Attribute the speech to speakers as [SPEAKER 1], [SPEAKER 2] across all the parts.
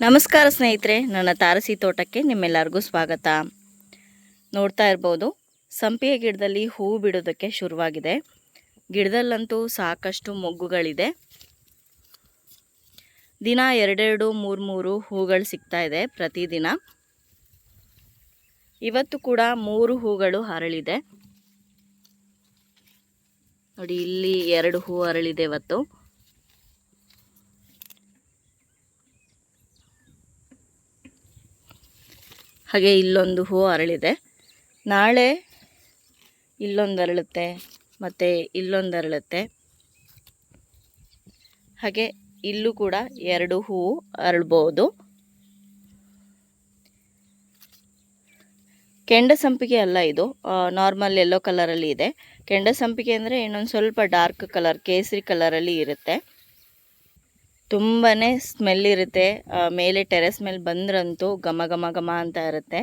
[SPEAKER 1] ನಮಸ್ಕಾರ ಸ್ನೇಹಿತರೆ, ನನ್ನ ತಾರಸಿ ತೋಟಕ್ಕೆ ನಿಮ್ಮೆಲ್ಲರಿಗೂ ಸ್ವಾಗತ. ನೋಡ್ತಾ ಇರ್ಬೋದು, ಸಂಪಿಗೆ ಗಿಡದಲ್ಲಿ ಹೂವು ಬಿಡೋದಕ್ಕೆ ಶುರುವಾಗಿದೆ. ಗಿಡದಲ್ಲಂತೂ ಸಾಕಷ್ಟು ಮೊಗ್ಗುಗಳಿದೆ. ದಿನ ಎರಡೆರಡು ಮೂರು ಮೂರು ಹೂಗಳು ಸಿಗ್ತಾ ಇದೆ ಪ್ರತಿದಿನ. ಇವತ್ತು ಕೂಡ ಮೂರು ಹೂಗಳು ಅರಳಿದೆ. ನೋಡಿ, ಇಲ್ಲಿ ಎರಡು ಹೂ ಅರಳಿದೆ ಇವತ್ತು. ಹಾಗೆ ಇಲ್ಲೊಂದು ಹೂ ಅರಳಿದೆ. ನಾಳೆ ಇಲ್ಲೊಂದು ಅರಳುತ್ತೆ, ಮತ್ತು ಇಲ್ಲೊಂದು ಅರಳುತ್ತೆ. ಹಾಗೆ ಇಲ್ಲೂ ಕೂಡ ಎರಡು ಹೂವು ಅರಳ್ಬೋದು. ಕೆಂಡ ಸಂಪಿಗೆ ಅಲ್ಲ ಇದು ನಾರ್ಮಲ್ ಯೆಲ್ಲೋ ಕಲರಲ್ಲಿ ಇದೆ. ಕೆಂಡ ಸಂಪಿಗೆ ಅಂದರೆ ಇನ್ನೊಂದು ಸ್ವಲ್ಪ ಡಾರ್ಕ್ ಕಲರ್ ಕೇಸರಿ ಕಲರಲ್ಲಿ ಇರುತ್ತೆ. ತುಂಬಾ ಸ್ಮೆಲ್ ಇರುತ್ತೆ. ಮೇಲೆ ಟೆರೆಸ್ ಮೇಲೆ ಬಂದ್ರಂತೂ ಘಮ ಘಮ ಘಮ ಅಂತ ಇರುತ್ತೆ.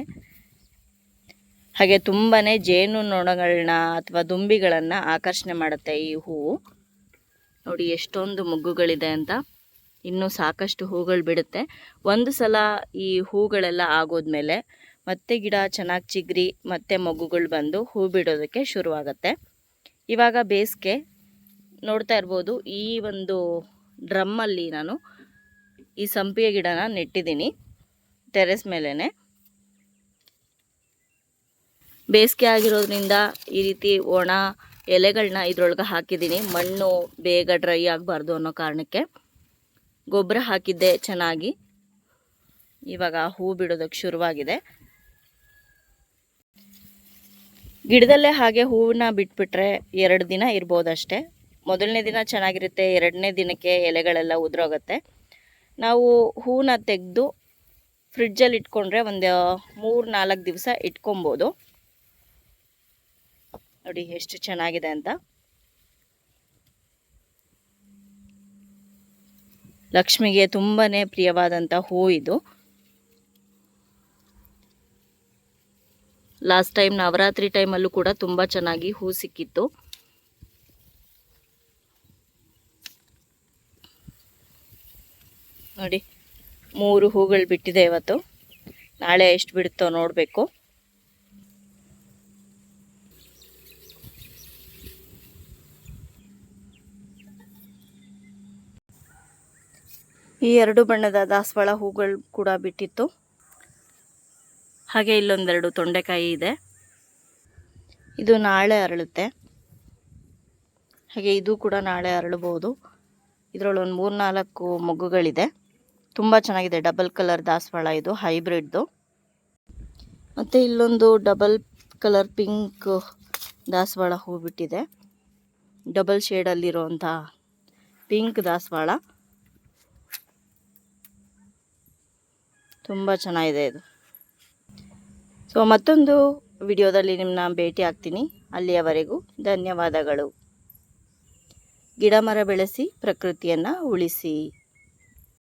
[SPEAKER 1] ಹಾಗೆ ತುಂಬಾ ಜೇನು ನೊಣಗಳನ್ನ ಅಥವಾ ದುಂಬಿಗಳನ್ನು ಆಕರ್ಷಣೆ ಮಾಡುತ್ತೆ ಈ ಹೂವು. ನೋಡಿ ಎಷ್ಟೊಂದು ಮೊಗ್ಗುಗಳಿದೆ ಅಂತ. ಇನ್ನೂ ಸಾಕಷ್ಟು ಹೂಗಳು ಬಿಡುತ್ತೆ. ಒಂದು ಸಲ ಈ ಹೂಗಳೆಲ್ಲ ಆಗೋದ್ಮೇಲೆ ಮತ್ತೆ ಗಿಡ ಚೆನ್ನಾಗಿ ಚಿಗ್ರಿ, ಮತ್ತೆ ಮೊಗ್ಗುಗಳು ಬಂದು ಹೂ ಬಿಡೋದಕ್ಕೆ ಶುರುವಾಗುತ್ತೆ. ಇವಾಗ ಬೇಸಿಗೆ. ನೋಡ್ತಾ ಇರ್ಬೋದು ಈ ಒಂದು ಡ್ರಮ್ಮಲ್ಲಿ ನಾನು ಈ ಸಂಪಿಗೆ ಗಿಡನ ನೆಟ್ಟಿದ್ದೀನಿ, ಟೆರೆಸ್ ಮೇಲೇ ಬೇಸಿಗೆ ಆಗಿರೋದ್ರಿಂದ ಈ ರೀತಿ ಒಣ ಎಲೆಗಳನ್ನ ಇದ್ರೊಳಗೆ ಹಾಕಿದ್ದೀನಿ. ಮಣ್ಣು ಬೇಗ ಡ್ರೈ ಆಗಬಾರ್ದು ಅನ್ನೋ ಕಾರಣಕ್ಕೆ. ಗೊಬ್ಬರ ಹಾಕಿದ್ದೆ ಚೆನ್ನಾಗಿ. ಇವಾಗ ಹೂ ಬಿಡೋದಕ್ಕೆ ಶುರುವಾಗಿದೆ. ಗಿಡದಲ್ಲೇ ಹಾಗೆ ಹೂವನ್ನ ಬಿಟ್ಬಿಟ್ರೆ ಎರಡು ದಿನ ಇರ್ಬೋದಷ್ಟೇ. ಮೊದಲನೇ ದಿನ ಚೆನ್ನಾಗಿರುತ್ತೆ, ಎರಡನೇ ದಿನಕ್ಕೆ ಎಲೆಗಳೆಲ್ಲ ಉದುರೋಗುತ್ತೆ. ನಾವು ಹೂವನ್ನ ತೆಗೆದು ಫ್ರಿಡ್ಜಲ್ಲಿ ಇಟ್ಕೊಂಡ್ರೆ ಒಂದು ಮೂರು ನಾಲ್ಕು ದಿವಸ ಇಟ್ಕೊಬೋದು. ನೋಡಿ ಎಷ್ಟು ಚೆನ್ನಾಗಿದೆ ಅಂತ. ಲಕ್ಷ್ಮಿಗೆ ತುಂಬಾ ಪ್ರಿಯವಾದಂಥ ಹೂ ಇದು. ಲಾಸ್ಟ್ ಟೈಮ್ ನವರಾತ್ರಿ ಟೈಮಲ್ಲೂ ಕೂಡ ತುಂಬ ಚೆನ್ನಾಗಿ ಹೂ ಸಿಕ್ಕಿತ್ತು. ನೋಡಿ, ಮೂರು ಹೂಗಳು ಬಿಟ್ಟಿದೆ ಇವತ್ತು. ನಾಳೆ ಎಷ್ಟು ಬಿಡುತ್ತೋ ನೋಡಬೇಕು. ಈ ಎರಡು ಬಣ್ಣದ ದಾಸವಾಳ ಹೂಗಳು ಕೂಡ ಬಿಟ್ಟಿತ್ತು. ಹಾಗೆ ಇಲ್ಲೊಂದೆರಡು ತೊಂಡೆಕಾಯಿ ಇದೆ. ಇದು ನಾಳೆ ಅರಳುತ್ತೆ. ಹಾಗೆ ಇದು ಕೂಡ ನಾಳೆ ಅರಳಬಹುದು ಇದರೊಳಗೆ ಒಂದು ಮೂರು ನಾಲ್ಕು ಮೊಗ್ಗುಗಳಿದೆ. ತುಂಬ ಚೆನ್ನಾಗಿದೆ. ಡಬಲ್ ಕಲರ್ ದಾಸವಾಳ ಇದು ಹೈಬ್ರಿಡ್ದು ಮತ್ತು ಇಲ್ಲೊಂದು ಡಬಲ್ ಕಲರ್ ಪಿಂಕ್ ದಾಸವಾಳ ಹೂ ಬಿಟ್ಟಿದೆ ಡಬಲ್ ಶೇಡಲ್ಲಿರುವಂಥ ಪಿಂಕ್ ದಾಸವಾಳ. ತುಂಬ ಚೆನ್ನಾಗಿದೆ ಇದು. ಸೊ ಮತ್ತೊಂದು ವಿಡಿಯೋದಲ್ಲಿ ನಿಮ್ಮನ್ನ ಭೇಟಿ ಆಗ್ತೀನಿ. ಅಲ್ಲಿಯವರೆಗೂ ಧನ್ಯವಾದಗಳು. ಗಿಡ ಮರ ಬೆಳೆಸಿ, ಪ್ರಕೃತಿಯನ್ನು ಉಳಿಸಿ.